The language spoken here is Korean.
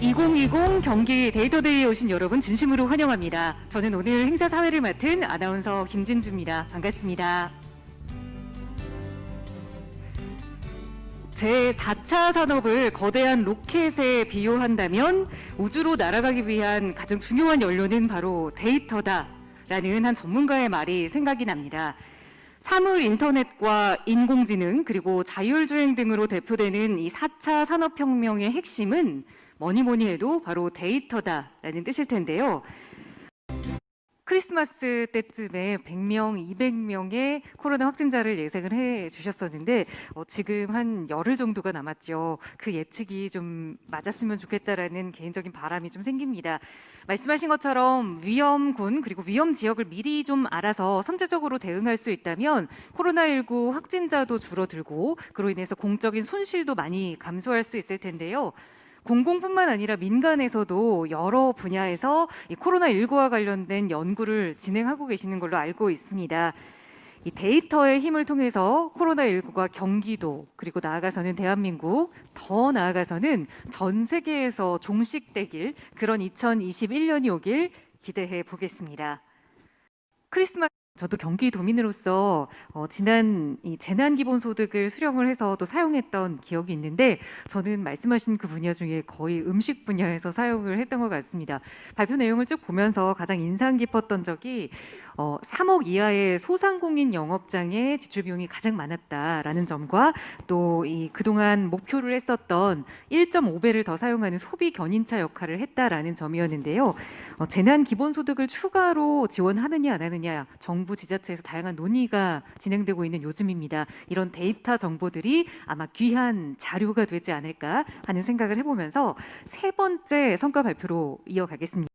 2020 경기 데이터데이에 오신 여러분 진심으로 환영합니다. 저는 오늘 행사 사회를 맡은 아나운서 김진주입니다. 반갑습니다. 제 4차 산업을 거대한 로켓에 비유한다면 우주로 날아가기 위한 가장 중요한 연료는 바로 데이터다라는 한 전문가의 말이 생각이 납니다. 사물 인터넷과 인공지능 그리고 자율주행 등으로 대표되는 이 4차 산업혁명의 핵심은 뭐니 뭐니 해도 바로 데이터다라는 뜻일 텐데요. 크리스마스 때쯤에 100명, 200명의 코로나 확진자를 예상을 해 주셨었는데 어, 지금 한 열흘 정도가 남았죠. 그 예측이 좀 맞았으면 좋겠다라는 개인적인 바람이 좀 생깁니다. 말씀하신 것처럼 위험군 그리고 위험 지역을 미리 좀 알아서 선제적으로 대응할 수 있다면 코로나19 확진자도 줄어들고 그로 인해서 공적인 손실도 많이 감소할 수 있을 텐데요. 공공뿐만 아니라 민간에서도 여러 분야에서 이 코로나19와 관련된 연구를 진행하고 계시는 걸로 알고 있습니다. 이 데이터의 힘을 통해서 코로나19가 경기도 그리고 나아가서는 대한민국 더 나아가서는 전 세계에서 종식되길 그런 2021년이 오길 기대해 보겠습니다. 크리스마스 저도 경기도민으로서 어, 지난 이 재난기본소득을 수령을 해서 또 사용했던 기억이 있는데 저는 말씀하신 그 분야 중에 거의 음식 분야에서 사용을 했던 것 같습니다. 발표 내용을 쭉 보면서 가장 인상 깊었던 적이 어, 3억 이하의 소상공인 영업장의 지출 비용이 가장 많았다라는 점과 또 이 그동안 목표를 했었던 1.5배를 더 사용하는 소비 견인차 역할을 했다라는 점이었는데요. 어, 재난 기본소득을 추가로 지원하느냐 안 하느냐 정부 지자체에서 다양한 논의가 진행되고 있는 요즘입니다. 이런 데이터 정보들이 아마 귀한 자료가 되지 않을까 하는 생각을 해보면서 세 번째 성과 발표로 이어가겠습니다.